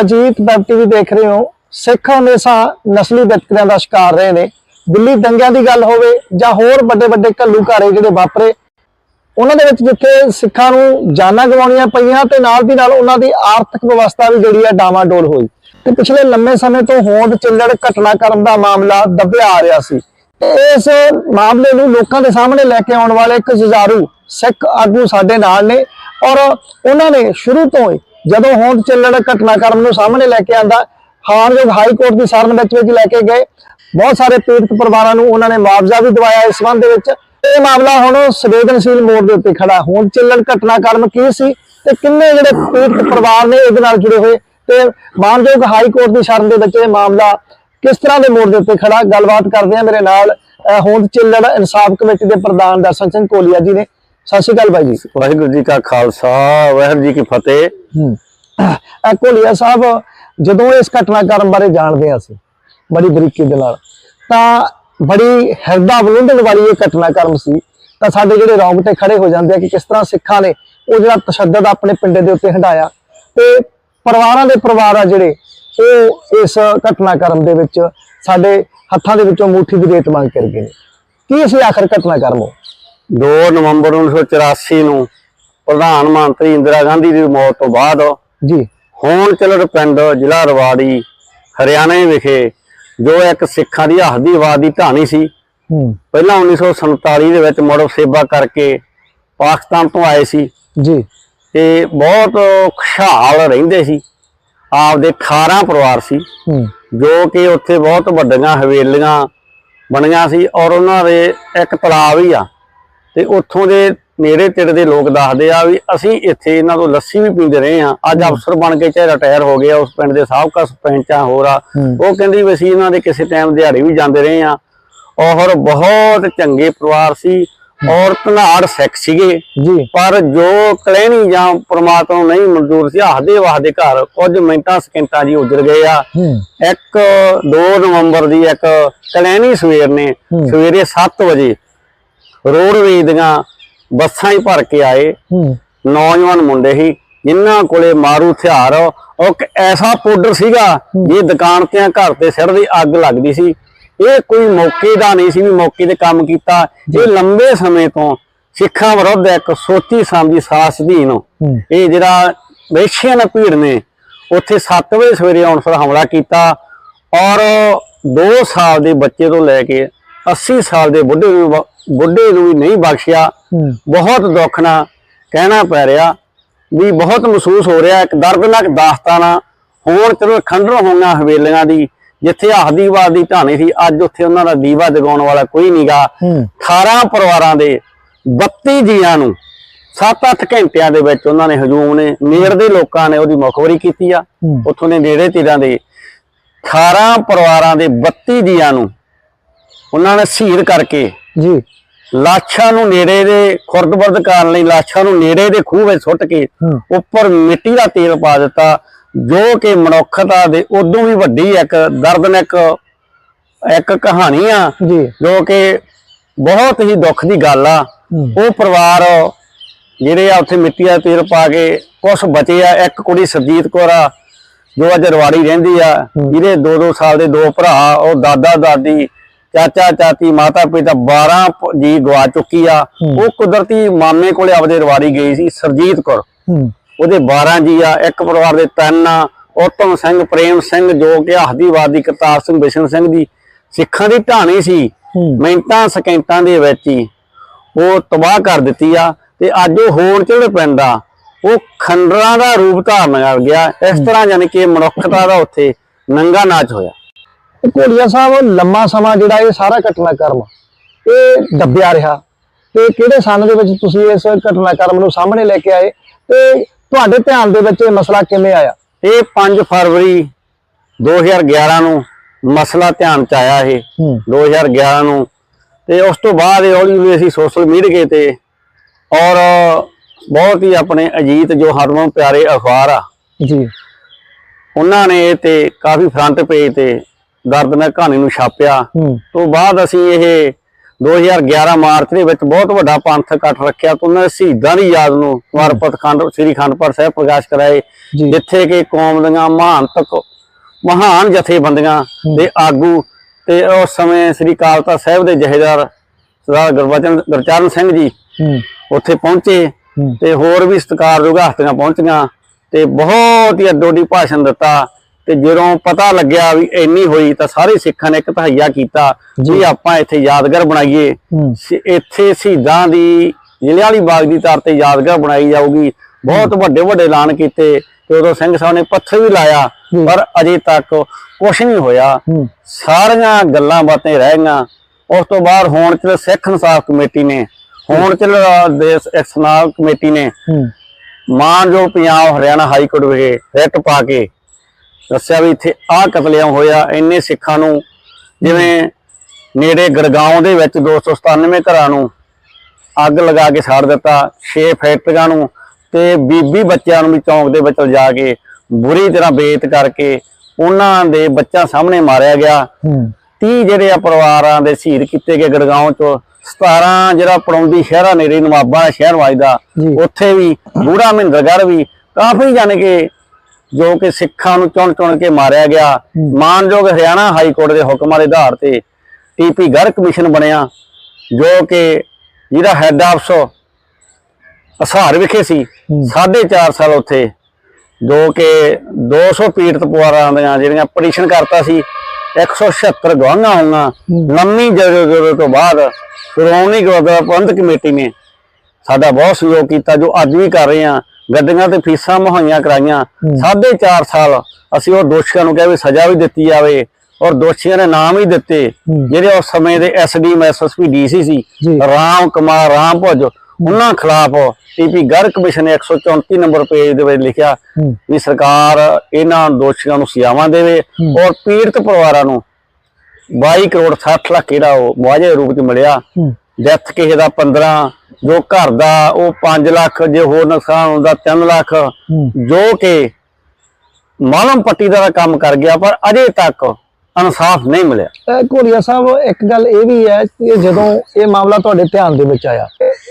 Ajit web TV ਦੇਖ ਰਹੇ ਹੋ। ਸਿੱਖ ਹਮੇਸ਼ਾ ਨਸਲੀ ਵਿਤਕਰਿਆਂ ਦਾ ਸ਼ਿਕਾਰ ਰਹੇ ਨੇ। ਦਿੱਲੀ ਦੰਗਿਆਂ ਦੀ ਗੱਲ ਹੋਵੇ ਜਾਂ ਹੋਰ ਵੱਡੇ ਵੱਡੇ ਘੱਲੂ ਜਿਹੜੇ ਵਾਪਰੇ, ਉਹਨਾਂ ਦੇ ਵਿੱਚ ਜਿੱਥੇ ਸਿੱਖਾਂ ਨੂੰ ਜਾਨਾਂ ਗਵਾਉਣੀਆਂ ਪਈਆਂ ਤੇ ਨਾਲ ਦੀ ਨਾਲ ਉਹਨਾਂ ਦੀ ਆਰਥਿਕ ਵਿਵਸਥਾ ਵੀ ਜਿਹੜੀ ਹੈ ਡਾਵਾਡੋਲ ਹੋਈ। ਤੇ ਪਿਛਲੇ ਲੰਮੇ ਸਮੇਂ ਤੋਂ ਹੋਂਦ ਚੱਲੜ ਘਟਨਾਕ੍ਰਮ ਦਾ ਮਾਮਲਾ ਦੱਬਿਆ ਆ ਰਿਹਾ ਸੀ। ਤੇ ਇਸ ਮਾਮਲੇ ਨੂੰ ਲੋਕਾਂ ਦੇ ਸਾਹਮਣੇ ਲੈ ਕੇ ਆਉਣ ਵਾਲੇ ਇੱਕ ਜੁਝਾਰੂ ਸਿੱਖ ਆਗੂ ਸਾਡੇ ਨਾਲ ਨੇ ਔਰ ਉਹਨਾਂ ਨੇ ਸ਼ੁਰੂ ਤੋਂ ਹੀ ਜਦੋਂ ਹੋਂਦ ਚੱਲੜ ਘਟਨਾਕ੍ਰਮ ਨੂੰ ਸਾਹਮਣੇ ਲੈ ਕੇ ਆਂਦਾ ਹਾਰਜੋਗ ਹਾਈ ਕੋਰਟ ਦੀ ਸ਼ਰਨ ਵਿੱਚ ਵਿੱਚ ਲੈ ਕੇ ਗਏ। ਬਹੁਤ ਸਾਰੇ ਪੀੜਤ ਪਰਿਵਾਰਾਂ ਨੂੰ ਉਹਨਾਂ ਨੇ ਮੁਆਵਜ਼ਾ ਵੀ ਦਿਵਾਇਆ ਇਸ ਸੰਬੰਧ ਦੇ ਵਿੱਚ। ਇਹ ਮਾਮਲਾ ਹੁਣ ਸੰਵੇਦਨਸ਼ੀਲ ਮੋੜ ਦੇ ਉੱਤੇ ਖੜਾ ਹੋਂਦ ਚੱਲਣ ਘਟਨਾਕ੍ਰਮ ਕੀ ਸੀ ਤੇ ਕਿੰਨੇ ਜਿਹੜੇ ਪੀੜਤ ਪਰਿਵਾਰ ਨੇ ਇਹਦੇ ਨਾਲ ਜੁੜੇ ਹੋਏ? ਤੇ ਮਾਨਯੋਗ ਹਾਈ ਕੋਰਟ ਦੀ ਸ਼ਰਨ ਦੇ ਵਿੱਚ ਇਹ ਮਾਮਲਾ ਕਿਸ ਤਰ੍ਹਾਂ ਦੇ ਮੋੜ ਦੇ ਉੱਤੇ ਖੜਾ? ਗੱਲਬਾਤ ਕਰਦੇ ਆ ਮੇਰੇ ਨਾਲ ਹੋਂਦ ਚੱਲਣ ਇਨਸਾਫ ਕਮੇਟੀ ਦੇ ਪ੍ਰਧਾਨ ਦਰਸ਼ਨ ਸਿੰਘ ਕੋਲੀਆ ਜੀ ਨੇ। ਸਤਿ ਸ਼੍ਰੀ ਅਕਾਲ ਬਾਈ ਜੀ। ਵਾਹਿਗੁਰੂ ਜੀ ਕਾ ਖਾਲਸਾ ਵਾਹਿਗੁਰੂ ਜੀ ਕੀ ਫਤਿਹ। ਕੋਲੀਆ ਸਾਹਿਬ, ਜਦੋਂ ਇਸ ਘਟਨਾਕ੍ਰਮ ਬਾਰੇ ਜਾਣਦੇ ਹਾਂ ਅਸੀਂ, ਬੜੀ ਬਰੀਕੀ ਦੇ ਨਾਲ, ਤਾਂ ਬੜੀ ਹਿਰਦਾ ਬਲੁੰਦਣ ਵਾਲੀ ਇਹ ਘਟਨਾਕ੍ਰਮ ਸੀ, ਤਾਂ ਸਾਡੇ ਜਿਹੜੇ ਰੌਂਗਟੇ ਖੜੇ ਹੋ ਜਾਂਦੇ ਆ ਕਿ ਕਿਸ ਤਰ੍ਹਾਂ ਸਿੱਖਾਂ ਨੇ ਉਹ ਜਿਹੜਾ ਤਸ਼ੱਦਦ ਆਪਣੇ ਪਿੰਡੇ ਦੇ ਉੱਤੇ ਹਟਾਇਆ ਤੇ ਪਰਿਵਾਰਾਂ ਦੇ ਪਰਿਵਾਰ ਆ ਜਿਹੜੇ, ਉਹ ਇਸ ਘਟਨਾਕ੍ਰਮ ਦੇ ਵਿੱਚ ਸਾਡੇ ਹੱਥਾਂ ਦੇ ਵਿੱਚੋਂ ਮੁੱਠੀ ਦੀ ਰੇਤ ਮੰਗ ਕਰ ਗਏ ਨੇ। ਕੀ ਸੀ ਆਖਰ ਘਟਨਾਕ੍ਰਮ ਉਹ 2 ਨਵੰਬਰ 1984 ਨੂੰ ਪ੍ਰਧਾਨ ਮੰਤਰੀ ਇੰਦਰਾ ਗਾਂਧੀ ਦੀ ਮੌਤ ਤੋਂ ਬਾਅਦ ਜੀ। ਹੋਣ ਚਲੜ ਪਿੰਡ ਜ਼ਿਲ੍ਹਾ ਰਵਾੜੀ ਹਰਿਆਣੇ ਵਿਖੇ ਜੋ ਇੱਕ ਸਿੱਖਾਂ ਦੀ ਆਹਦੀਵਾਦ ਦੀ ਢਾਣੀ ਸੀ। ਪਹਿਲਾਂ 1947 ਦੇ ਵਿੱਚ ਮੁੜ ਸੇਵਾ ਕਰਕੇ ਪਾਕਿਸਤਾਨ ਤੋਂ ਆਏ ਸੀ। ਜੀ। ਤੇ ਬਹੁਤ ਖੁਸ਼ਹਾਲ ਰਹਿੰਦੇ ਸੀ। ਆਪਦੇ 18 ਪਰਿਵਾਰ ਸੀ। ਜੋ ਕਿ ਉੱਥੇ ਬਹੁਤ ਵੱਡੀਆਂ ਹਵੇਲੀਆਂ ਬਣੀਆਂ ਸੀ ਔਰ ਉਹਨਾਂ ਦੇ ਇੱਕ ਤਲਾਬ ਹੀ ਆ। ਤੇ ਉੱਥੋਂ ਦੇ ਨੇੜੇ ਤੇੜੇ ਦੇ ਲੋਕ ਦੱਸਦੇ ਆ ਵੀ ਅਸੀਂ ਇੱਥੇ ਇਹਨਾਂ ਤੋਂ ਲੱਸੀ ਵੀ ਪੀਂਦੇ ਰਹੇ ਆ ਅੱਜ ਅਫਸਰ ਬਣ ਕੇ ਚਾਹੇ ਰਿਟਾਇਰ ਹੋ ਗਏ ਆ ਉਸ ਪਿੰਡ ਦੇ ਸਾਬਕਾ ਸਰਪੰਚਾਂ ਹੋਰ ਆ। ਉਹ ਕਹਿੰਦੀ ਵੀ ਅਸੀਂ ਇਹਨਾਂ ਦੇ ਕਿਸੇ ਟਾਈਮ ਦਿਹਾੜੀ ਵੀ ਜਾਂਦੇ ਰਹੇ ਆ ਔਰ ਬਹੁਤ ਚੰਗੇ ਪਰਿਵਾਰ ਸੀ। ਔਰ ਧਨਾੜ ਸਿੱਖ ਸੀਗੇ। ਜੀ। ਪਰ ਜੋ ਕਲੈਣੀ ਜਾਂ ਪ੍ਰਮਾਤਮਾ ਨੂੰ ਨਹੀਂ ਮਨਜ਼ੂਰ ਸੀ ਆਹਦੇ ਵਾਹਦੇ ਘਰ ਕੁਝ ਮਿੰਟਾਂ ਸਕਿੰਟਾਂ ਜੀ ਉਜੜ ਗਏ ਆ। ਇੱਕ 2 ਨਵੰਬਰ ਦੀ ਇੱਕ ਕਲੈਣੀ ਸਵੇਰ ਨੇ। ਸਵੇਰੇ 7 ਵਜੇ ਰੋਡਵੇਜ਼ ਦੀਆਂ ਬੱਸਾਂ ਹੀ ਭਰ ਕੇ ਆਏ। ਨੌਜਵਾਨ ਮੁੰਡੇ ਸੀ ਜਿਨ੍ਹਾਂ ਕੋਲੇ ਮਾਰੂ ਹਥਿਆਰ ਉਹ ਇੱਕ ਐਸਾ ਪਾਊਡਰ ਸੀਗਾ ਜੇ ਦੁਕਾਨ ਤੇ ਘਰ ਤੇ ਸਿਰ ਦੀ ਅੱਗ ਲੱਗਦੀ ਸੀ। ਇਹ ਕੋਈ ਮੌਕੇ ਦਾ ਨਹੀਂ ਸੀ ਵੀ ਮੌਕੇ ਤੇ ਕੰਮ ਕੀਤਾ। ਇਹ ਲੰਬੇ ਸਮੇਂ ਤੋਂ ਸਿੱਖਾਂ ਵਿਰੁੱਧ ਇੱਕ ਸੋਚੀ ਸਮਝੀ ਸਾਸ ਅਧੀਨ ਇਹ ਜਿਹੜਾ ਵੇਸ਼ੀਆਂ ਨਾਲ ਭੀੜ ਨੇ ਉੱਥੇ 7 ਵਜੇ ਸਵੇਰੇ ਆਉਣ ਸਰ ਹਮਲਾ ਕੀਤਾ। ਔਰ 2 ਸਾਲ ਦੇ ਬੱਚੇ ਤੋਂ ਲੈ ਕੇ 80 ਸਾਲ ਦੇ ਬੁੱਢੇ ਨੂੰ ਬੁੱਢੇ ਨੂੰ ਵੀ ਨਹੀਂ ਬਖਸ਼ਿਆ। ਬਹੁਤ ਦੁੱਖ ਨਾਲ ਕਹਿਣਾ ਪੈ ਰਿਹਾ ਵੀ ਬਹੁਤ ਮਹਿਸੂਸ ਹੋ ਰਿਹਾ ਇੱਕ ਦਰਦਨਾਕ ਦਾਸਤਾਨਾ ਹੋਣ ਚਲੋ ਖੰਡਰ ਹੋਈਆਂ ਹਵੇਲੀਆਂ ਦੀ ਜਿੱਥੇ ਆਹਦੀਵਾਦ ਦੀ ਢਾਣੀ ਸੀ ਅੱਜ ਉੱਥੇ ਉਹਨਾਂ ਦਾ ਦੀਵਾ ਜਗਾਉਣ ਵਾਲਾ ਕੋਈ ਨਹੀਂਗਾ ਹੂੰ। 18 ਪਰਿਵਾਰਾਂ ਦੇ 32 ਜੀਆਂ ਨੂੰ 7-8 ਘੰਟਿਆਂ ਦੇ ਵਿੱਚ ਉਹਨਾਂ ਨੇ ਹਜੂਮ ਨੇ ਨੇੜ ਦੇ ਲੋਕਾਂ ਨੇ ਉਹਦੀ ਮੁਖਬਰੀ ਕੀਤੀ ਆ। ਉੱਥੋਂ ਦੇ ਨੇੜੇ ਤੀਰਾਂ ਦੇ 18 ਪਰਿਵਾਰਾਂ ਦੇ 32 ਜੀਆਂ ਨੂੰ ਉਹਨਾਂ ਨੇ ਸ਼ਹੀਦ ਕਰਕੇ ਜੀ। ਲਾਸ਼ਾਂ ਨੂੰ ਨੇੜੇ ਦੇ ਖੁਰਦਬਰਦ ਕਰਨ ਲਈ ਲਾਸ਼ਾਂ ਨੂੰ ਨੇੜੇ ਦੇ ਖੂਹ ਵਿੱਚ ਸੁੱਟ ਕੇ। ਉੱਪਰ ਮਿੱਟੀ ਦਾ ਤੇਲ ਪਾ ਦਿੱਤਾ ਜੋ ਕਿ ਮਨੁੱਖਤਾ ਦੇ ਉਦੋਂ ਵੀ ਵੱਡੀ ਇੱਕ ਦਰਦਨਾਕ ਇੱਕ ਕਹਾਣੀ ਆ ਜੀ। ਜੋ ਕਿ ਬਹੁਤ ਹੀ ਦੁੱਖ ਦੀ ਗੱਲ ਆ। ਉਹ ਪਰਿਵਾਰ ਜਿਹੜੇ ਆ ਉੱਥੇ ਮਿੱਟੀ ਦਾ ਤੇਲ ਪਾ ਕੇ ਕੁਝ ਬਚੇ ਆ। ਇੱਕ ਕੁੜੀ ਸਰਜੀਤ ਕੌਰ ਆ ਜੋ ਅੱਜ ਰਵਾੜੀ ਰਹਿੰਦੀ ਆ। ਜਿਹਦੇ 2-2 ਸਾਲ ਦੇ ਦੋ ਭਰਾ ਉਹ ਦਾਦਾ ਦਾਦੀ ਚਾਚਾ ਚਾਚੀ ਮਾਤਾ ਪਿਤਾ 12 ਪ- ਜੀ ਗਵਾ ਚੁੱਕੀ ਆ। ਉਹ ਕੁਦਰਤੀ ਮਾਮੇ ਕੋਲੇ ਆਪਦੇ ਰਵਾੜੀ ਗਈ ਸੀ ਸਰਜੀਤ ਕੌਰ। ਉਹਦੇ 12 ਜੀ ਆ ਇੱਕ ਪਰਿਵਾਰ ਦੇ ਤਿੰਨ ਆ ਉਤਮ ਸਿੰਘ ਪ੍ਰੇਮ ਸਿੰਘ ਜੋ ਕਿ ਆਹਦੀਵਾਦੀ ਕਰਤਾਰ ਸਿੰਘ ਬਿਸ਼ਨ ਸਿੰਘ ਦੀ ਸਿੱਖਾਂ ਦੀ ਢਾਣੀ ਸੀ। ਮਿੰਟਾਂ ਸਕਿੰਟਾਂ ਦੇ ਵਿੱਚ ਹੀ ਉਹ ਤਬਾਹ ਕਰ ਦਿੱਤੀ ਆ ਤੇ ਅੱਜ ਉਹ ਹੋਣ ਚੜੇ ਪੈਂਦਾ ਉਹ ਖੰਡਰਾਂ ਦਾ ਰੂਪ ਧਾਰਨ ਕਰ ਗਿਆ। ਇਸ ਤਰ੍ਹਾਂ ਯਾਨੀ ਕਿ ਮਨੁੱਖਤਾ ਦਾ ਉੱਥੇ ਨੰਗਾ ਨਾਚ ਹੋਇਆ। ਇਹ ਘੋੜੀਆ ਸਾਹਿਬ ਲੰਮਾ ਸਮਾਂ ਜਿਹੜਾ ਇਹ ਸਾਰਾ ਘਟਨਾਕ੍ਰਮ ਇਹ ਦੱਬਿਆ ਰਿਹਾ। ਤੇ ਕਿਹੜੇ ਸੰਨ ਦੇ ਵਿੱਚ ਤੁਸੀਂ ਇਸ ਘਟਨਾਕ੍ਰਮ ਨੂੰ ਸਾਹਮਣੇ ਲੈ ਕੇ ਆਏ? ਤੇ ਤੁਹਾਡੇ ਧਿਆਨ ਦੇ ਵਿੱਚ ਇਹ ਮਸਲਾ ਕਿਵੇਂ ਆਇਆ? ਇਹ 5 ਫਰਵਰੀ 2011 ਨੂੰ ਮਸਲਾ ਧਿਆਨ ਚ ਆਇਆ ਇਹ। ਹੂੰ। 2011 ਨੂੰ। ਤੇ ਉਸ ਤੋਂ ਬਾਅਦ ਇਹ ਹੌਲੀ ਹੌਲੀ ਅਸੀਂ ਸੋਸ਼ਲ ਮੀਡੀਆ ਤੇ ਔਰ ਬਹੁਤ ਹੀ ਆਪਣੇ ਅਜੀਤ ਜੋ ਹਰਮਨ ਪਿਆਰੇ ਅਖਬਾਰ ਆ ਜੀ। ਉਹਨਾਂ ਨੇ ਇਹ ਤੇ ਕਾਫੀ ਫਰੰਟ ਪੇਜ ਤੇ ਦਰਦਨਾਕ ਕਹਾਣੀ ਨੂੰ ਛਾਪਿਆ। ਤੋਂ ਬਾਅਦ ਅਸੀਂ ਇਹ 2011 ਮਾਰਚ ਦੇ ਵਿੱਚ ਬਹੁਤ ਵੱਡਾ ਪੰਥ ਇਕੱਠ ਰੱਖਿਆ ਤੇ ਉਹਨਾਂ ਸ਼ਹੀਦਾਂ ਦੀ ਯਾਦ ਨੂੰ ਸਮਰਪਿਤ ਖੰਡ ਸ੍ਰੀ ਖੰਡਪੁਰ ਸਾਹਿਬ ਪ੍ਰਕਾਸ਼ ਕਰਾਏ। ਜਿੱਥੇ ਕਿ ਕੌਮ ਦੀਆਂ ਮਹਾਨ ਤੱਕ ਮਹਾਨ ਜਥੇਬੰਦੀਆਂ ਦੇ ਆਗੂ ਤੇ ਉਸ ਸਮੇਂ ਸ੍ਰੀ ਅਕਾਲ ਤਖਤ ਸਾਹਿਬ ਦੇ ਜਹੇਦਾਰ ਸਰਦਾਰ ਗੁਰਬਚਨ ਗੁਰਚਰਨ ਸਿੰਘ ਜੀ ਉੱਥੇ ਪਹੁੰਚੇ ਤੇ ਹੋਰ ਵੀ ਸਤਿਕਾਰਯੋਗ ਹਸਤੀਆਂ ਪਹੁੰਚੀਆਂ ਤੇ ਬਹੁਤ ਹੀ ਅੱਡੋਡੀ ਭਾਸ਼ਣ ਦਿੱਤਾ। ਤੇ ਜਦੋਂ ਪਤਾ ਲੱਗਿਆ ਵੀ ਇੰਨੀ ਹੋਈ ਤਾਂ ਸਾਰੇ ਸਿੱਖਾਂ ਨੇ ਇੱਕ ਤਹਈਆ ਕੀਤਾ ਵੀ ਆਪਾਂ ਇੱਥੇ ਯਾਦਗਾਰ ਬਣਾਈਏ। ਇੱਥੇ ਸ਼ਹੀਦਾਂ ਦੀ ਜ਼ਿਲ੍ਹਿਆਂਵਾਲੀ ਬਾਗ ਦੀ ਤੌਰ ਤੇ ਯਾਦਗਾਰ ਬਣਾਈ ਜਾਊਗੀ। ਬਹੁਤ ਵੱਡੇ ਵੱਡੇ ਐਲਾਨ ਕੀਤੇ ਤੇ ਉਦੋਂ ਸਿੰਘ ਸਾਹਿਬ ਨੇ ਪੱਥਰ ਵੀ ਲਾਇਆ ਪਰ ਅਜੇ ਤੱਕ ਕੁਝ ਨਹੀਂ ਹੋਇਆ। ਸਾਰੀਆਂ ਗੱਲਾਂ ਬਾਤਾਂ ਰਹਿ ਗਈਆਂ। ਉਸ ਤੋਂ ਬਾਅਦ ਹੁਣ ਚ ਸਿੱਖ ਇਨਸਾਫ ਕਮੇਟੀ ਨੇ ਹੁਣ ਚ ਦੇਸ਼ ਇਨਸਾਫ ਕਮੇਟੀ ਨੇ ਮਾਨਯੋਗ ਪੰਜਾਬ ਹਰਿਆਣਾ ਹਾਈ ਕੋਰਟ ਵਿਖੇ ਰਿਟ ਪਾ ਕੇ ਦੱਸਿਆ ਵੀ ਇੱਥੇ ਆਹ ਕਤਲੇਆਮ ਹੋਇਆ ਇੰਨੇ ਸਿੱਖਾਂ ਨੂੰ ਜਿਵੇਂ ਨੇੜੇ ਗੜਗਾਉਂ ਦੇ ਵਿੱਚ 297 ਘਰਾਂ ਨੂੰ ਅੱਗ ਲਗਾ ਕੇ ਸਾੜ ਦਿੱਤਾ 6 ਫੈਕਟਰੀਆਂ ਨੂੰ ਤੇ ਬੀਬੀ ਬੱਚਿਆਂ ਨੂੰ ਵੀ ਚੌਂਕ ਦੇ ਵਿੱਚ ਲਿਜਾ ਕੇ ਬੁਰੀ ਤਰ੍ਹਾਂ ਬੇਇੱਜ਼ਤ ਕਰਕੇ ਉਹਨਾਂ ਦੇ ਬੱਚਿਆਂ ਸਾਹਮਣੇ ਮਾਰਿਆ ਗਿਆ ਹੂੰ 30 ਜਿਹੜੇ ਆ ਪਰਿਵਾਰਾਂ ਦੇ ਸ਼ਹੀਦ ਕੀਤੇ ਗਏ ਗੜਗਾਉਂ ਚ 17 ਜਿਹੜਾ ਪੜੌਂਦੀ ਸ਼ਹਿਰਾ ਨੇੜੇ ਨਵਾਬਾਂ ਦਾ ਸ਼ਹਿਰ ਵੱਜਦਾ। ਉੱਥੇ ਵੀ ਬੂੜਾ ਮਹਿੰਦਰਗੜ੍ਹ ਵੀ ਕਾਫੀ ਜਾਣੇ ਕਿ ਜੋ ਕਿ ਸਿੱਖਾਂ ਨੂੰ ਚੁਣ ਚੁਣ ਕੇ ਮਾਰਿਆ ਗਿਆ। ਮਾਨਯੋਗ ਹਰਿਆਣਾ ਹਾਈ ਕੋਰਟ ਦੇ ਹੁਕਮਾਂ ਦੇ ਆਧਾਰ ਤੇ ਟੀਪੀ ਗਰ ਕਮਿਸ਼ਨ ਬਣਿਆ ਜੋ ਕਿ ਜਿਹਦਾ ਹੈੱਡ ਆਫਸ ਅਸਹਾਰ ਵਿਖੇ ਸੀ ਸਾਢੇ 4 ਸਾਲ ਉੱਥੇ ਜੋ ਕਿ 200 ਪੀੜਤ ਪਰਿਵਾਰਾਂ ਦੀਆਂ ਜਿਹੜੀਆਂ ਪਟੀਸ਼ਨ ਕਰਤਾ ਸੀ 176 ਗਵਾਹਾਂ ਹੋਈਆਂ। ਲੰਮੀ ਜਦੋਂ ਤੋਂ ਬਾਅਦ ਸ਼੍ਰੋਮਣੀ ਗੁਰਦੁਆਰਾ ਪ੍ਰਬੰਧਕ ਕਮੇਟੀ ਨੇ ਸਾਡਾ ਬਹੁਤ ਸਹਿਯੋਗ ਕੀਤਾ ਜੋ ਅੱਜ ਵੀ ਕਰ ਰਹੇ ਆ ਗੱਡੀਆਂ ਤੇ ਫੀਸਾਂ ਮੁਹੱਈਆ ਕਰਾਈਆਂ। ਸਾਢੇ 4 ਸਾਲ ਅਸੀਂ ਉਹ ਦੋਸ਼ੀਆਂ ਨੂੰ ਕਿਹਾ ਵੀ ਸਜ਼ਾ ਵੀ ਦਿੱਤੀ ਜਾਵੇ ਔਰ ਦੋਸ਼ੀਆਂ ਦੇ ਨਾਮ ਹੀ ਦਿੱਤੇ ਜਿਹੜੇ ਉਸ ਸਮੇਂ ਦੇ ਐਸਡੀ ਐਸਐਸਪੀ ਡੀਸੀ ਸੀ। ਰਾਮ ਕੁਮਾਰ ਰਾਮ ਭੁੱਜ ਉਹਨਾਂ ਖਿਲਾਫ ਟੀਪੀ ਗਰ ਕਮਿਸ਼ਨ ਨੇ 134 ਨੰਬਰ ਪੇਜ ਦੇ ਵਿੱਚ ਲਿਖਿਆ ਵੀ ਸਰਕਾਰ ਇਹਨਾਂ ਦੋਸ਼ੀਆਂ ਨੂੰ ਸਜ਼ਾਵਾਂ ਦੇਵੇ ਔਰ ਪੀੜਤ ਪਰਿਵਾਰਾਂ ਨੂੰ 22 ਕਰੋੜ 60 ਲੱਖ ਜਿਹੜਾ ਉਹ ਮੁਆਵਜ਼ੇ ਰੂਪ ਚ ਮਿਲਿਆ। ਡੈਥ ਕਿਸੇ ਦਾ 15 ਜੋ ਘਰ ਦਾ ਉਹ 5 ਲੱਖ ਜੇ ਹੋਰ ਨੁਕਸਾਨ ਹੁੰਦਾ 3 ਲੱਖ ਜੋ ਕਿ ਮਾਲਮ ਪੱਟੀ ਦਾ ਕੰਮ ਕਰ ਗਿਆ ਪਰ ਅਜੇ ਤੱਕ ਇਨਸਾਫ ਨਹੀਂ ਮਿਲਿਆ ਘੋਲੀਆ ਸਾਹਿਬ ਇੱਕ ਗੱਲ ਇਹ ਵੀ ਹੈ ਕਿ ਜਦੋਂ ਇਹ ਮਾਮਲਾ ਤੁਹਾਡੇ ਧਿਆਨ ਦੇ ਵਿੱਚ ਆਇਆ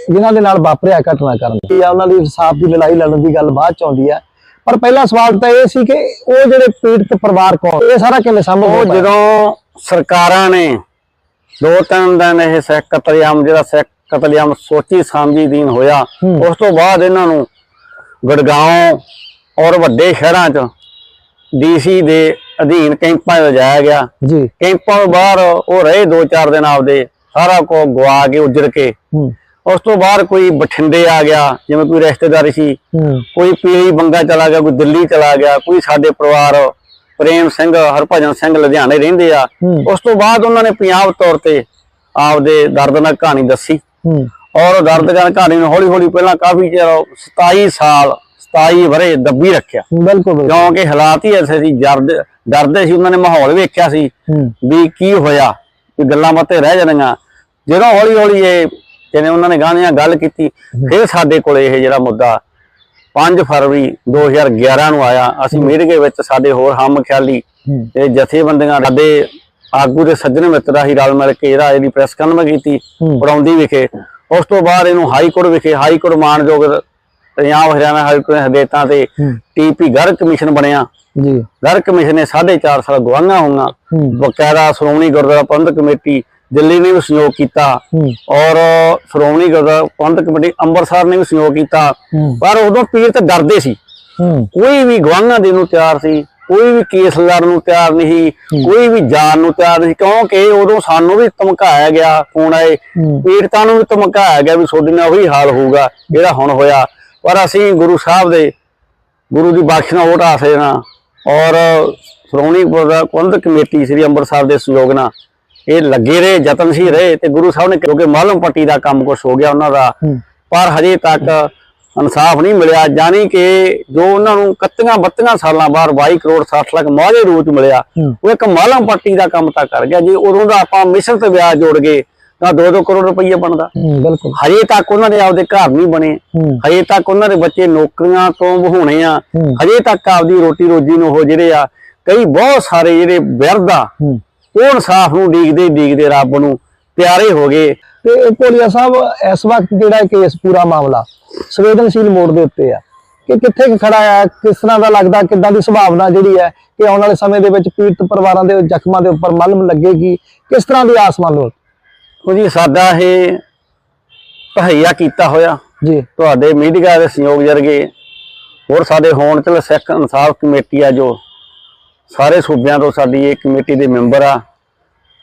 ਜਿਨ੍ਹਾਂ ਦੇ ਨਾਲ ਵਾਪਰਿਆ ਘਟਨਾ ਕਰਨ ਦੀ ਜਾਂ ਉਹਨਾਂ ਦੀ ਇਨਸਾਫ ਦੀ ਲੜਾਈ ਲੜਨ ਦੀ ਗੱਲ ਬਾਅਦ ਚ ਆਉਂਦੀ ਹੈ ਪਰ ਪਹਿਲਾ ਸਵਾਲ ਤਾਂ ਇਹ ਸੀ ਕਿ ਉਹ ਜਿਹੜੇ ਪੀੜਤ ਪਰਿਵਾਰ ਕੌਣ ਇਹ ਸਾਰਾ ਕਿਵੇਂ ਸੰਭਵ ਹੋ? ਜਦੋਂ ਸਰਕਾਰਾਂ ਨੇ ਦੋ ਤਿੰਨ ਦਿਨ ਇਹ ਸਿੱਖ ਕਤਲੇਆਮ ਜਿਹੜਾ ਸਿੱਖ ਕਤਲੇਆਮ ਸੋਚੀ ਸਮਝੀ ਦੀਨ ਹੋਇਆ। ਉਸ ਤੋਂ ਬਾਅਦ ਇਹਨਾਂ ਨੂੰ ਗੜਗਾਉਂ ਔਰ ਵੱਡੇ ਸ਼ਹਿਰਾਂ 'ਚ ਡੀਸੀ ਦੇ ਅਧੀਨ ਕੈਂਪਾਂ 'ਚ ਲਿਜਾਇਆ ਗਿਆ। ਜੀ। ਕੈਂਪਾਂ ਤੋਂ ਬਾਹਰ ਉਹ ਰਹੇ ਦੋ ਚਾਰ ਦਿਨ ਆਪਦੇ ਸਾਰਾ ਕੋ ਗਵਾ ਕੇ ਉਜੜ ਕੇ। ਉਸ ਤੋਂ ਬਾਅਦ ਕੋਈ ਬਠਿੰਡੇ ਆ ਗਿਆ ਜਿਵੇਂ ਕੋਈ ਰਿਸ਼ਤੇਦਾਰੀ ਸੀ। ਕੋਈ ਪੀਲੀ ਬੰਗਾ ਚਲਾ ਗਿਆ ਕੋਈ ਦਿੱਲੀ ਚਲਾ ਗਿਆ ਕੋਈ ਸਾਡੇ ਪਰਿਵਾਰ ਪ੍ਰੇਮ ਸਿੰਘ ਹਰਭਜਨ ਸਿੰਘ ਲੁਧਿਆਣੇ ਰਹਿੰਦੇ ਆ। ਉਸ ਤੋਂ ਬਾਅਦ ਉਹਨਾਂ ਨੇ ਪੰਜਾਬ ਤੌਰ ਤੇ ਆਪਦੇ ਦਰਦਨਾਕ ਕਹਾਣੀ ਦੱਸੀ। ਔਰ ਦਰਦਨਾਕ ਕਹਾਣੀ ਨੂੰ ਹੌਲੀ ਹੌਲੀ ਪਹਿਲਾਂ ਕਾਫੀ ਚਿਰ 27 ਸਾਲ 27 ਵਰੇ ਦੱਬੀ ਰੱਖਿਆ। ਬਿਲਕੁਲ ਕਿਉਂਕਿ ਹਾਲਾਤ ਹੀ ਐਸੇ ਸੀ ਜਰਦ ਡਰਦੇ ਸੀ ਉਹਨਾਂ ਨੇ ਮਾਹੌਲ ਵੇਖਿਆ ਸੀ ਵੀ ਕੀ ਹੋਇਆ ਵੀ ਗੱਲਾਂ ਬਾਤਾਂ ਰਹਿ ਜਾਣਗੀਆਂ ਜਦੋਂ ਹੌਲੀ ਹੌਲੀ ਇਹ ਜਿਵੇਂ ਉਹਨਾਂ ਨੇ ਗਾਣਿਆਂ ਗੱਲ ਕੀਤੀ ਫਿਰ ਸਾਡੇ ਕੋਲ ਇਹ ਜਿਹੜਾ ਮੁੱਦਾ 5 ਫਰਵਰੀ 2011 ਨੂੰ ਆਇਆ। ਅਸੀਂ ਮੀਡੀਆ ਵਿੱਚ ਸਾਡੇ ਹੋਰ ਹਮ ਖਿਆਲੀ ਇਹ ਜਥੇਬੰਦੀਆਂ ਸਾਡੇ ਆਗੂ ਦੇ ਸੱਜਣ ਮਿੱਤਰਾਂ ਹੀ ਰਲ ਮਿਲ ਕੇ ਜਿਹੜਾ ਇਹਦੀ ਪ੍ਰੈਸ ਕਾਨਫਰੰਸ ਕੀਤੀ। ਪੜਾਉਂਦੀ ਵਿਖੇ। ਉਸ ਤੋਂ ਬਾਅਦ ਇਹਨੂੰ ਹਾਈ ਕੋਰਟ ਵਿਖੇ ਹਾਈ ਕੋਰਟ ਮਾਨਯੋਗ ਪੰਜਾਬ ਹਰਿਆਣਾ ਹਾਈ ਕੋਰਟ ਦੇ ਹਦਾਇਤਾਂ ਤੇ ਟੀਪੀ ਗਰ ਕਮਿਸ਼ਨ ਬਣਿਆ। ਜੀ। ਗਰ ਕਮਿਸ਼ਨ ਨੇ 4.5 ਸਾਲ ਗਵਾਹਾਂ ਹੋਈਆਂ। ਬਕਾਇਦਾ ਸ਼੍ਰੋਮਣੀ ਗੁਰਦੁਆਰਾ ਪ੍ਰਬੰਧਕ ਕਮੇਟੀ ਦਿੱਲੀ ਨੇ ਵੀ ਸਹਿਯੋਗ ਕੀਤਾ। ਔਰ ਸ਼੍ਰੋਮਣੀ ਗੁਰਦੁਆਰਾ ਪ੍ਰਬੰਧਕ ਕਮੇਟੀ ਅੰਮ੍ਰਿਤਸਰ ਨੇ ਵੀ ਸਹਿਯੋਗ ਕੀਤਾ। ਪਰ ਉਦੋਂ ਪੀਰ ਤੇ ਡਰਦੇ ਸੀ। ਕੋਈ ਵੀ ਗਵਾਹਾਂ ਦੇਣ ਨੂੰ ਤਿਆਰ ਸੀ। ਕੋਈ ਵੀ ਕੇਸ ਲੜਨ ਨੂੰ ਤਿਆਰ ਨਹੀਂ ਕੋਈ ਵੀ ਜਾਣ ਨੂੰ ਤਿਆਰ ਨਹੀਂ ਕਿਉਂਕਿ ਉਦੋਂ ਸਾਨੂੰ ਵੀ ਧਮਕਾਇਆ ਗਿਆ ਫੋਨ ਆਏ। ਪੀੜਤਾਂ ਨੂੰ ਵੀ ਧਮਕਾਇਆ ਗਿਆ ਵੀ ਤੁਹਾਡੇ ਨਾਲ ਉਹੀ ਹਾਲ ਹੋਊਗਾ ਜਿਹੜਾ ਹੁਣ ਹੋਇਆ। ਪਰ ਅਸੀਂ ਗੁਰੂ ਸਾਹਿਬ ਦੇ ਗੁਰੂ ਦੀ ਬਖਸ਼ਣਾ ਉਹ ਆਸੇ ਨਾ। ਔਰ ਸ਼੍ਰੋਮਣੀ ਗੁਰਦੁਆਰਾ ਪ੍ਰਬੰਧਕ ਕਮੇਟੀ ਸ੍ਰੀ ਅੰਮ੍ਰਿਤਸਰ ਦੇ ਸਹਿਯੋਗ ਨਾਲ ਇਹ ਲੱਗੇ ਰਹੇ ਯਤਨਸ਼ੀਲ ਰਹੇ ਤੇ ਗੁਰੂ ਸਾਹਿਬ ਨੇ ਕਿਉਂਕਿ ਮਾਲਮ ਪੱਟੀ ਦਾ ਕੰਮ ਕੁਛ ਹੋ ਗਿਆ ਉਹਨਾਂ ਦਾ। ਪਰ ਹਜੇ ਤੱਕ ਇਨਸਾਫ ਨਹੀਂ ਮਿਲਿਆ ਜਾਨੀ ਕਿ ਜੋ ਉਹਨਾਂ ਨੂੰ 31 32 ਸਾਲਾਂ ਬਾਅਦ 22 ਕਰੋੜ 60 ਲੱਖ ਮਾਝੇ ਰੂਪ ਚ ਮਿਲਿਆ। ਉਹ ਇੱਕ ਮਾਲਮ ਪੱਟੀ ਦਾ ਕੰਮ ਤਾਂ ਕਰ ਗਿਆ ਜੇ ਉਦੋਂ ਦਾ ਆਪਾਂ ਮਿਸ਼ਨ ਤੇ ਵਿਆਜ ਜੋੜ ਗਏ ਤਾਂ 2-2 ਕਰੋੜ ਰੁਪਈਆ ਬਣਦਾ। ਬਿਲਕੁਲ। ਹਜੇ ਤੱਕ ਉਹਨਾਂ ਦੇ ਆਪਦੇ ਘਰ ਨਹੀਂ ਬਣੇ ਹਜੇ ਤੱਕ ਉਹਨਾਂ ਦੇ ਬੱਚੇ ਨੌਕਰੀਆਂ ਤੋਂ ਵਹਾਉਣੇ ਆ। ਹਜੇ ਤੱਕ ਆਪਦੀ ਰੋਟੀ ਰੋਜੀ ਨੂੰ ਉਹ ਜਿਹੜੇ ਆ ਕਈ ਬਹੁਤ ਸਾਰੇ ਜਿਹੜੇ ਵਿਰਧ ਆ ਉਹ ਇਨਸਾਫ ਨੂੰ ਡੀਕਦੇ ਡੀਕਦੇ ਰੱਬ ਨੂੰ ਪਿਆਰੇ ਹੋ ਗਏ। ਤੇ ਭੋਲੀਆ ਸਾਹਿਬ ਇਸ ਵਕਤ ਜਿਹੜਾ ਕੇਸ ਪੂਰਾ ਮਾਮਲਾ ਸੰਵੇਦਨਸ਼ੀਲ ਮੋੜ ਦੇ ਉੱਤੇ ਆ ਕਿ ਕਿੱਥੇ ਖੜਾ ਆ ਕਿਸ ਤਰ੍ਹਾਂ ਦਾ ਲੱਗਦਾ ਕਿੱਦਾਂ ਦੀ ਸੰਭਾਵਨਾ ਜਿਹੜੀ ਹੈ ਕਿ ਆਉਣ ਵਾਲੇ ਸਮੇਂ ਦੇ ਵਿੱਚ ਪੀੜਤ ਪਰਿਵਾਰਾਂ ਦੇ ਜ਼ਖਮਾਂ ਦੇ ਉੱਪਰ ਮਲਮ ਲੱਗੇਗੀ ਕਿਸ ਤਰ੍ਹਾਂ ਦੀ ਆਸ ਮੰਨ ਲਓ? ਉਹ ਜੀ ਸਾਡਾ ਇਹ ਤਹਈਆ ਕੀਤਾ ਹੋਇਆ। ਜੀ। ਤੁਹਾਡੇ ਮੀਡੀਆ ਦੇ ਸਹਿਯੋਗ ਜਰਗੇ ਹੋਰ ਸਾਡੇ ਹੋਣ ਚਲ ਸਿੱਖ ਇਨਸਾਫ ਕਮੇਟੀ ਆ ਜੋ ਸਾਰੇ ਸੂਬਿਆਂ ਤੋਂ ਸਾਡੀ ਇਹ ਕਮੇਟੀ ਦੇ ਮੈਂਬਰ ਆ।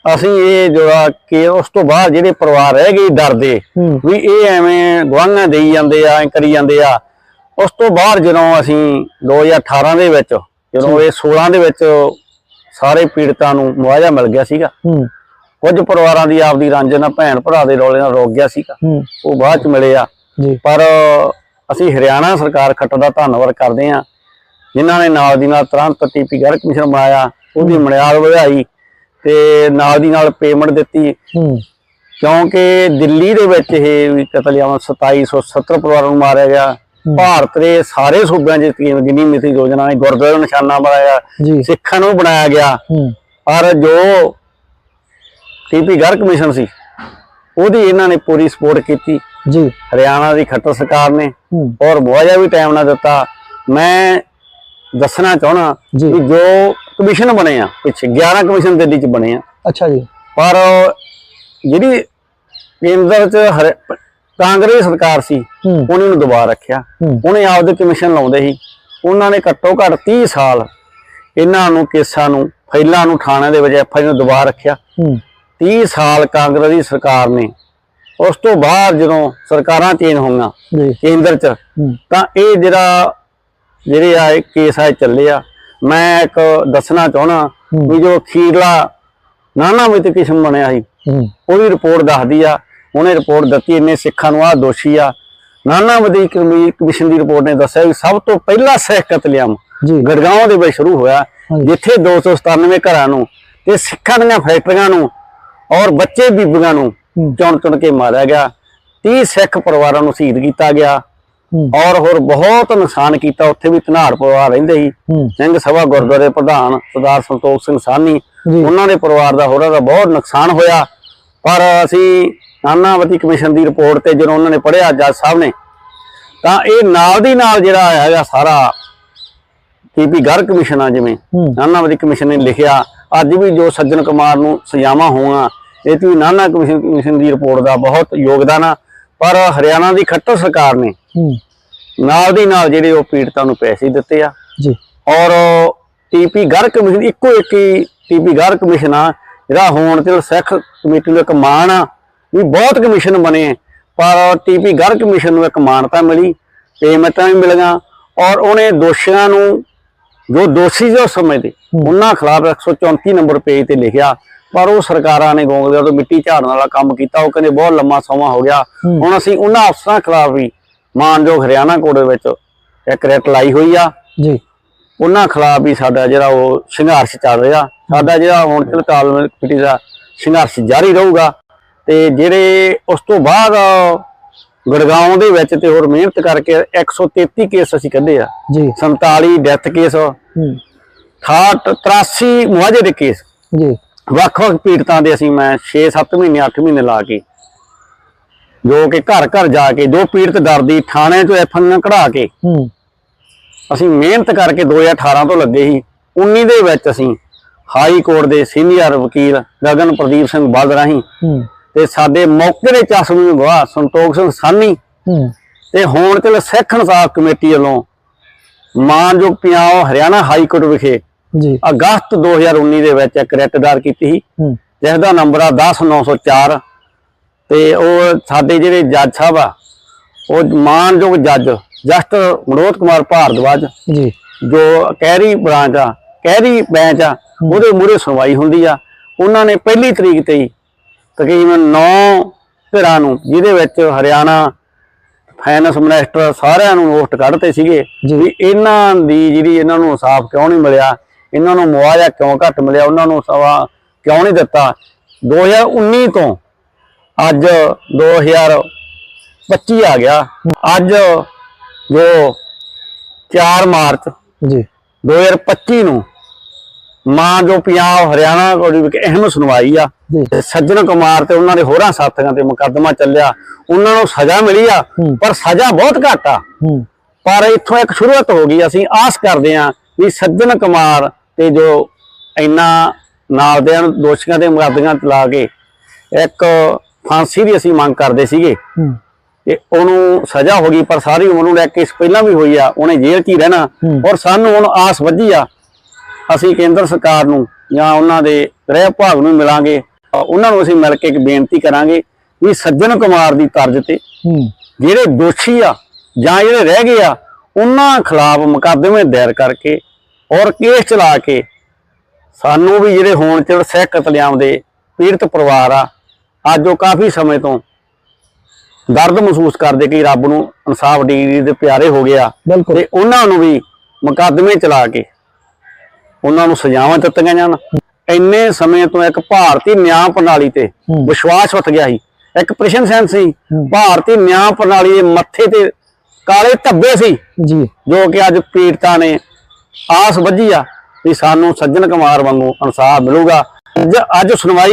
ਅਸੀਂ ਇਹ ਜਿਹੜਾ ਕਿ ਉਸ ਤੋਂ ਬਾਅਦ ਜਿਹੜੇ ਪਰਿਵਾਰ ਰਹਿ ਗਏ ਡਰਦੇ ਵੀ ਇਹ ਐਵੇਂ ਗਵਾਹਾਂ ਦੇਈ ਜਾਂਦੇ ਆ ਐਂ ਕਰੀ ਜਾਂਦੇ ਆ। ਉਸ ਤੋਂ ਬਾਅਦ ਜਦੋਂ ਅਸੀਂ 2018 ਦੇ ਵਿੱਚ ਜਦੋਂ ਇਹ 16 ਦੇ ਵਿੱਚ ਸਾਰੇ ਪੀੜਤਾਂ ਨੂੰ ਮੁਆਵਜ਼ਾ ਮਿਲ ਗਿਆ ਸੀਗਾ। ਕੁਝ ਪਰਿਵਾਰਾਂ ਦੀ ਆਪਦੀ ਰਾਂਝਣਾ ਭੈਣ ਭਰਾ ਦੇ ਰੌਲੇ ਨਾਲ ਰੁਕ ਗਿਆ ਸੀਗਾ। ਉਹ ਬਾਅਦ ਚ ਮਿਲੇ ਆ। ਪਰ ਅਸੀਂ ਹਰਿਆਣਾ ਸਰਕਾਰ ਖੱਟਰ ਦਾ ਧੰਨਵਾਦ ਕਰਦੇ ਹਾਂ ਜਿਨ੍ਹਾਂ ਨੇ ਨਾਲ ਦੀ ਨਾਲ ਤੁਰੰਤ ਟੀਪੀ ਗਰ ਕਮਿਸ਼ਨ ਬਣਾਇਆ ਉਹਦੀ ਮਨਿਆਦ ਵਧਾਈ ਤੇ ਨਾਲ ਦੀ ਨਾਲ ਪੇਮੈਂਟ ਦਿੱਤੀ। ਕਿਉਂਕਿ ਦਿੱਲੀ ਦੇ ਵਿੱਚ ਇਹ ਕਤਲੇਆਮ 2770 ਪਰਿਵਾਰਾਂ ਨੂੰ ਮਾਰਿਆ ਗਿਆ। ਭਾਰਤ ਦੇ ਸਾਰੇ ਸੂਬਿਆਂ 'ਚ ਜਿੰਨੀ ਮਿਤੀ ਯੋਜਨਾ ਹੈ ਗੁਰਦੁਆਰੇ ਨੂੰ ਨਿਸ਼ਾਨਾ ਬਣਾਇਆ ਸਿੱਖਾਂ ਨੂੰ ਬਣਾਇਆ ਗਿਆ। ਪਰ ਜੋ ਟੀਪੀ ਗਰ ਕਮਿਸ਼ਨ ਸੀ ਉਹਦੀ ਇਹਨਾਂ ਨੇ ਪੂਰੀ ਸਪੋਰਟ ਕੀਤੀ। ਜੀ। ਹਰਿਆਣਾ ਦੀ ਖੱਟਰ ਸਰਕਾਰ ਨੇ। ਔਰ ਮੁਆਵਜ਼ਾ ਵੀ ਟਾਈਮ ਨਾਲ ਦਿੱਤਾ। ਮੈਂ ਦੱਸਣਾ ਚਾਹਣਾ। ਕਿ ਜੋ ਕਮਿਸ਼ਨ ਬਣੇ ਆ ਪਿੱਛੇ 11 ਕਮਿਸ਼ਨ ਦਿੱਲੀ ਚ ਬਣੇ ਆ। ਅੱਛਾ ਜੀ। ਪਰ ਜਿਹੜੀ ਕੇਂਦਰ ਚ ਕਾਂਗਰਸ ਸਰਕਾਰ ਸੀ ਉਹਨੇ ਨੂੰ ਦੁਬਾਰਾ ਰੱਖਿਆ। ਉਹਨੇ ਆਪਦੇ ਕਮਿਸ਼ਨ ਲਾਉਂਦੇ ਸੀ। ਉਹਨਾਂ ਨੇ ਘੱਟੋ ਘੱਟ 30 ਸਾਲ ਇਹਨਾਂ ਨੂੰ ਕੇਸਾਂ ਨੂੰ ਫਾਈਲਾਂ ਨੂੰ ਥਾਣਿਆਂ ਦੇ ਵਿੱਚ ਐਫਆਈ ਨੂੰ ਦੁਬਾਰਾ ਰੱਖਿਆ। ਹੂੰ। 30 ਸਾਲ ਕਾਂਗਰਸ ਦੀ ਸਰਕਾਰ ਨੇ। ਉਸ ਤੋਂ ਬਾਅਦ ਜਦੋਂ ਸਰਕਾਰਾਂ ਚੇਂਜ ਹੋਈਆਂ ਕੇਂਦਰ ਚ ਤਾਂ ਇਹ ਜਿਹੜਾ ਜਿਹੜੇ ਆ ਕੇਸ ਆ ਇਹ ਚੱਲੇ ਆ ਮੈਂ ਇੱਕ ਦੱਸਣਾ ਚਾਹਣਾ। ਵੀ ਜੋ ਅਖੀਰਲਾ ਨਾਨਾ ਮਿਤ ਕਿਸਮ ਬਣਿਆ ਸੀ ਉਹਦੀ ਰਿਪੋਰਟ ਦੱਸਦੀ ਆ ਉਹਨੇ ਰਿਪੋਰਟ ਦਿੱਤੀ ਇੰਨੇ ਸਿੱਖਾਂ ਨੂੰ ਆ ਦੋਸ਼ੀ ਆ ਨਾਨਾ ਮਦੀ ਕਮਿਸ਼ਨ ਦੀ ਰਿਪੋਰਟ ਨੇ ਦੱਸਿਆ ਵੀ ਸਭ ਤੋਂ ਪਹਿਲਾ ਸਿੱਖ ਕਤਲੇਆਮ ਗੜਗਾਉਂ ਦੇ ਵਿੱਚ ਸ਼ੁਰੂ ਹੋਇਆ। ਜਿੱਥੇ 297 ਘਰਾਂ ਨੂੰ ਤੇ ਸਿੱਖਾਂ ਦੀਆਂ ਫੈਕਟਰੀਆਂ ਨੂੰ ਔਰ ਬੱਚੇ ਬੀਬੀਆਂ ਨੂੰ। ਚੁਣ ਚੁਣ ਕੇ ਮਾਰਿਆ ਗਿਆ 30 ਸਿੱਖ ਪਰਿਵਾਰਾਂ ਨੂੰ ਸ਼ਹੀਦ ਕੀਤਾ ਗਿਆ ਔਰ ਹੋਰ ਬਹੁਤ ਨੁਕਸਾਨ ਕੀਤਾ ਉੱਥੇ ਵੀ ਧਨਾੜ ਪਰਿਵਾਰ ਰਹਿੰਦੇ ਸੀ। ਸਿੰਘ ਸਭਾ ਗੁਰਦੁਆਰੇ ਪ੍ਰਧਾਨ ਸਰਦਾਰ ਸੰਤੋਖ ਸਿੰਘ ਸਾਨੀ। ਉਹਨਾਂ ਦੇ ਪਰਿਵਾਰ ਦਾ ਹੋਰਾਂ ਦਾ ਬਹੁਤ ਨੁਕਸਾਨ ਹੋਇਆ। ਪਰ ਅਸੀਂ ਨਾਨਾਵਤੀ ਕਮਿਸ਼ਨ ਦੀ ਰਿਪੋਰਟ ਤੇ ਜਦੋਂ ਉਹਨਾਂ ਨੇ ਪੜ੍ਹਿਆ ਜੱਜ ਸਾਹਿਬ ਨੇ ਤਾਂ ਇਹ ਨਾਲ ਦੀ ਨਾਲ ਜਿਹੜਾ ਹੈਗਾ ਸਾਰਾ ਕੀਪੀ ਗਰ ਕਮਿਸ਼ਨ ਆ ਜਿਵੇਂ ਨਾਨਾਵਤੀ ਕਮਿਸ਼ਨ ਨੇ ਲਿਖਿਆ ਅੱਜ ਵੀ ਜੋ ਸੱਜਣ ਕੁਮਾਰ ਨੂੰ ਸਜ਼ਾਵਾਂ ਹੋਣਾ ਇਹ ਵੀ ਨਾਨਾ ਕਮਿਸ਼ਨ ਕਮਿਸ਼ਨ ਦੀ ਰਿਪੋਰਟ ਦਾ ਬਹੁਤ ਯੋਗਦਾਨ ਆ। ਪਰ ਹਰਿਆਣਾ ਦੀ ਖੱਟਰ ਸਰਕਾਰ ਨੇ ਹੂੰ। ਨਾਲ ਦੀ ਨਾਲ ਜਿਹੜੇ ਉਹ ਪੀੜਤਾਂ ਨੂੰ ਪੈਸੇ ਦਿੱਤੇ ਆ। ਜੀ। ਔਰ ਟੀਪੀ ਗਰ ਕਮਿਸ਼ਨ ਇੱਕੋ ਇੱਕ ਹੀ ਟੀਪੀ ਗਰ ਕਮਿਸ਼ਨ ਆ ਜਿਹੜਾ ਹੋਣ ਤੇ ਸਿੱਖ ਕਮੇਟੀ ਨੂੰ ਇੱਕ ਮਾਣ ਆ ਵੀ ਬਹੁਤ ਕਮਿਸ਼ਨ ਬਣੇ। ਪਰ ਟੀਪੀ ਗਰ ਕਮਿਸ਼ਨ ਨੂੰ ਇੱਕ ਮਾਨਤਾ ਮਿਲੀ ਪੇਮੈਂਟਾਂ ਵੀ ਮਿਲੀਆਂ ਔਰ ਉਹਨੇ ਦੋਸ਼ੀਆਂ ਨੂੰ ਜੋ ਦੋਸ਼ੀ ਜੋ ਸਮਝਦੇ ਉਹਨਾਂ ਖਿਲਾਫ 134 ਨੰਬਰ ਪੇਜ ਤੇ ਲਿਖਿਆ। ਪਰ ਉਹ ਸਰਕਾਰਾਂ ਨੇ ਗੋਂਗਲਿਆਂ ਤੋਂ ਮਿੱਟੀ ਝਾੜਨ ਵਾਲਾ ਕੰਮ ਕੀਤਾ ਉਹ ਕਹਿੰਦੇ ਬਹੁਤ ਲੰਮਾ ਸਮਾਂ ਹੋ ਗਿਆ। ਹੁਣ ਅਸੀਂ ਉਹਨਾਂ ਅਫਸਰਾਂ ਖਿਲਾਫ ਵੀ ਮਾਨਯੋਗ ਹਰਿਆਣਾ ਕੋਰਟ ਦੇ ਵਿੱਚ ਇੱਕ ਰਿਟ ਲਾਈ ਹੋਈ ਆ। ਜੀ। ਉਹਨਾਂ ਖਿਲਾਫ ਵੀ ਸਾਡਾ ਜਿਹੜਾ ਉਹ ਸੰਘਰਸ਼ ਚੱਲ ਰਿਹਾ। ਸਾਡਾ ਜਿਹੜਾ ਹੁਣ ਚਲ ਤਾਲਮੇਲ ਕਮੇਟੀ ਦਾ ਸੰਘਰਸ਼ ਜਾਰੀ ਰਹੂਗਾ ਤੇ ਜਿਹੜੇ ਉਸ ਤੋਂ ਬਾਅਦ ਗੜਗਾਉਂ ਦੇ ਵਿੱਚ ਤੇ ਹੋਰ ਮਿਹਨਤ ਕਰਕੇ 133 ਕੇਸ ਅਸੀਂ ਕੱਢੇ ਆ। ਜੀ। 47 ਡੈਥ ਕੇਸ ਹੂੰ। 68 83 ਮੁਆਵਜ਼ੇ ਦੇ ਕੇਸ। ਜੀ। ਵੱਖ-ਵੱਖ ਪੀੜਤਾਂ ਦੇ ਅਸੀਂ ਮੈਂ 6-7 ਮਹੀਨੇ 8 ਮਹੀਨੇ ਲਾ ਕੇ ਜੋ ਕਿ ਘਰ ਘਰ ਜਾ ਕੇ ਜੋ ਪੀੜਤ ਡਰਦੀ ਥਾਣੇ ਚੋਂ ਐਫਆਈਆਰ ਕਢਾ ਕੇ ਹੂੰ। ਅਸੀਂ ਮਿਹਨਤ ਕਰਕੇ 2018 ਤੋਂ ਲੱਗੇ ਸੀ। 19 ਦੇ ਵਿੱਚ ਅਸੀਂ ਹਾਈ ਕੋਰਟ ਦੇ ਸੀਨੀਅਰ ਵਕੀਲ ਗਗਨ ਪ੍ਰਦੀਪ ਸਿੰਘ ਬਾਦ ਰਾਹੀਂ ਤੇ ਸਾਡੇ ਮੌਕੇ ਦੇ ਚਸ਼ਮੇ ਗਵਾਹ ਸੰਤੋਖ ਸਿੰਘ ਸਾਨੀ ਤੇ ਹੁਣ ਚਲ ਸਿੱਖ ਇਨਸਾਫ ਕਮੇਟੀ ਵੱਲੋਂ ਮਾਨਯੋਗ ਪਿਆਓ ਹਰਿਆਣਾ ਹਾਈ ਕੋਰਟ ਵਿਖੇ ਜੀ। ਅਗਸਤ 2019 ਦੇ ਵਿੱਚ ਇੱਕ ਰਿਟ ਦਾਇਰ ਕੀਤੀ ਸੀ। ਜਿਸ ਦਾ ਨੰਬਰ ਆ 10904 ਤੇ ਉਹ ਸਾਡੇ ਜਿਹੜੇ ਜੱਜ ਸਾਹਿਬ ਆ ਉਹ ਮਾਨਯੋਗ ਜੱਜ ਜਸਟ ਮਨੋਜ ਕੁਮਾਰ ਭਾਰਦਵਾਜ ਜੀ। ਜੋ ਕਹਿਰੀ ਬ੍ਰਾਂਚ ਆ ਕਹਿਰੀ ਬੈਂਚ ਆ ਉਹਦੇ ਮੂਹਰੇ ਸੁਣਵਾਈ ਹੁੰਦੀ ਆ। ਉਹਨਾਂ ਨੇ ਪਹਿਲੀ ਤਰੀਕ ਤੇ ਹੀ ਤਕਰੀਬਨ 9 ਧਿਰਾਂ ਨੂੰ ਜਿਹਦੇ ਵਿੱਚ ਹਰਿਆਣਾ ਫਾਈਨੈਂਸ ਮਿਨਿਸਟਰ ਸਾਰਿਆਂ ਨੂੰ ਨੋਟ ਕੱਢਤੇ ਸੀਗੇ। ਵੀ ਇਹਨਾਂ ਦੀ ਜਿਹੜੀ ਇਹਨਾਂ ਨੂੰ ਇਨਸਾਫ ਕਿਉਂ ਨਹੀਂ ਮਿਲਿਆ ਇਹਨਾਂ ਨੂੰ ਮੁਆਵਜ਼ਾ ਕਿਉਂ ਘੱਟ ਮਿਲਿਆ ਉਹਨਾਂ ਨੂੰ ਸਵਾ ਕਿਉਂ ਨਹੀਂ ਦਿੱਤਾ। 2019 ਤੋਂ ਅੱਜ 2025 ਆ ਗਿਆ। ਅੱਜ ਜੋ 4 ਮਾਰਚ ਜੀ। 2025 ਨੂੰ ਮਾਂ ਜੋ ਪੰਜਾਬ ਹਰਿਆਣਾ ਕੋਲ ਇੱਕ ਅਹਿਮ ਸੁਣਵਾਈ ਆ ਸੱਜਣ ਕੁਮਾਰ ਤੇ ਉਹਨਾਂ ਦੇ ਹੋਰਾਂ ਸਾਥੀਆਂ ਤੇ ਮੁਕੱਦਮਾ ਚੱਲਿਆ। ਉਹਨਾਂ ਨੂੰ ਸਜ਼ਾ ਮਿਲੀ ਆ। ਪਰ ਸਜ਼ਾ ਬਹੁਤ ਘੱਟ ਆ। ਪਰ ਇੱਥੋਂ ਇੱਕ ਸ਼ੁਰੂਆਤ ਹੋ ਗਈ। ਅਸੀਂ ਆਸ ਕਰਦੇ ਹਾਂ ਵੀ ਸੱਜਣ ਕੁਮਾਰ ਤੇ ਜੋ ਇੰਨਾ ਨਾਲ ਦੇ ਦੋਸ਼ੀਆਂ ਦੇ ਮੁਕੱਦਮਿਆਂ ਚਲਾ ਕੇ ਇੱਕ ਫਾਂਸੀ ਦੀ ਅਸੀਂ ਮੰਗ ਕਰਦੇ ਸੀਗੇ। ਤੇ ਉਹਨੂੰ ਸਜ਼ਾ ਹੋ ਗਈ ਪਰ ਸਾਰੀ ਉਮਰ ਨੂੰ ਲੈ ਕੇ ਇਸ ਪਹਿਲਾਂ ਵੀ ਹੋਈ ਆ ਉਹਨੇ ਜੇਲ੍ਹ 'ਚ ਹੀ ਰਹਿਣਾ। ਔਰ ਸਾਨੂੰ ਹੁਣ ਆਸ ਵੱਧੀ ਆ ਅਸੀਂ ਕੇਂਦਰ ਸਰਕਾਰ ਨੂੰ ਜਾਂ ਉਹਨਾਂ ਦੇ ਗ੍ਰਹਿ ਵਿਭਾਗ ਨੂੰ ਮਿਲਾਂਗੇ। ਉਹਨਾਂ ਨੂੰ ਅਸੀਂ ਮਿਲ ਕੇ ਇੱਕ ਬੇਨਤੀ ਕਰਾਂਗੇ ਵੀ ਸੱਜਣ ਕੁਮਾਰ ਦੀ ਤਰਜ਼ ਤੇ ਜਿਹੜੇ ਦੋਸ਼ੀ ਆ ਜਾਂ ਜਿਹੜੇ ਰਹਿ ਗਏ ਆ ਉਹਨਾਂ ਖਿਲਾਫ ਮੁਕੱਦਮੇ ਦਾਇਰ ਕਰਕੇ ਔਰ ਕੇਸ ਚਲਾ ਕੇ ਸਾਨੂੰ ਵੀ ਜਿਹੜੇ ਹੋਣ ਚ ਸਿੱਖ ਕਤਲੇਆਮ ਦੇ ਪੀੜਤ ਪਰਿਵਾਰ ਆ ਅੱਜ ਉਹ ਕਾਫੀ ਸਮੇਂ ਤੋਂ ਦਰਦ ਮਹਿਸੂਸ ਕਰਦੇ ਕਿ ਰੱਬ ਨੂੰ ਇਨਸਾਫ ਡਿਗਰੀ ਦੇ ਪਿਆਰੇ ਹੋ ਗਿਆ। ਬਿਲਕੁਲ। ਤੇ ਉਹਨਾਂ ਨੂੰ ਵੀ ਮੁਕੱਦਮੇ ਚਲਾ ਕੇ ਉਹਨਾਂ ਨੂੰ ਸਜ਼ਾਵਾਂ ਦਿੱਤੀਆਂ ਜਾਣ। ਇੰਨੇ ਸਮੇਂ ਤੋਂ ਇੱਕ ਭਾਰਤੀ ਨਿਆਂ ਪ੍ਰਣਾਲੀ ਤੇ। ਵਿਸ਼ਵਾਸ ਉੱਠ ਗਿਆ ਸੀ। ਇੱਕ ਪ੍ਰਸ਼ਨ ਸੈਨ ਸੀ। ਭਾਰਤੀ ਨਿਆਂ ਪ੍ਰਣਾਲੀ ਦੇ ਮੱਥੇ ਤੇ ਕਾਲੇ ਧੱਬੇ ਸੀ। ਜੀ। ਜੋ ਕਿ ਅੱਜ ਪੀੜਤਾਂ ਨੇ ਆਸ ਵੱਝੀ ਆ ਵੀ ਸਾਨੂੰ ਸੱਜਣ ਕੁਮਾਰ ਵਾਂਗੂ ਇਨਸਾਫ ਮਿਲੂਗਾ। ਅੱਜ- ਅੱਜ ਸੁਣਵਾਈ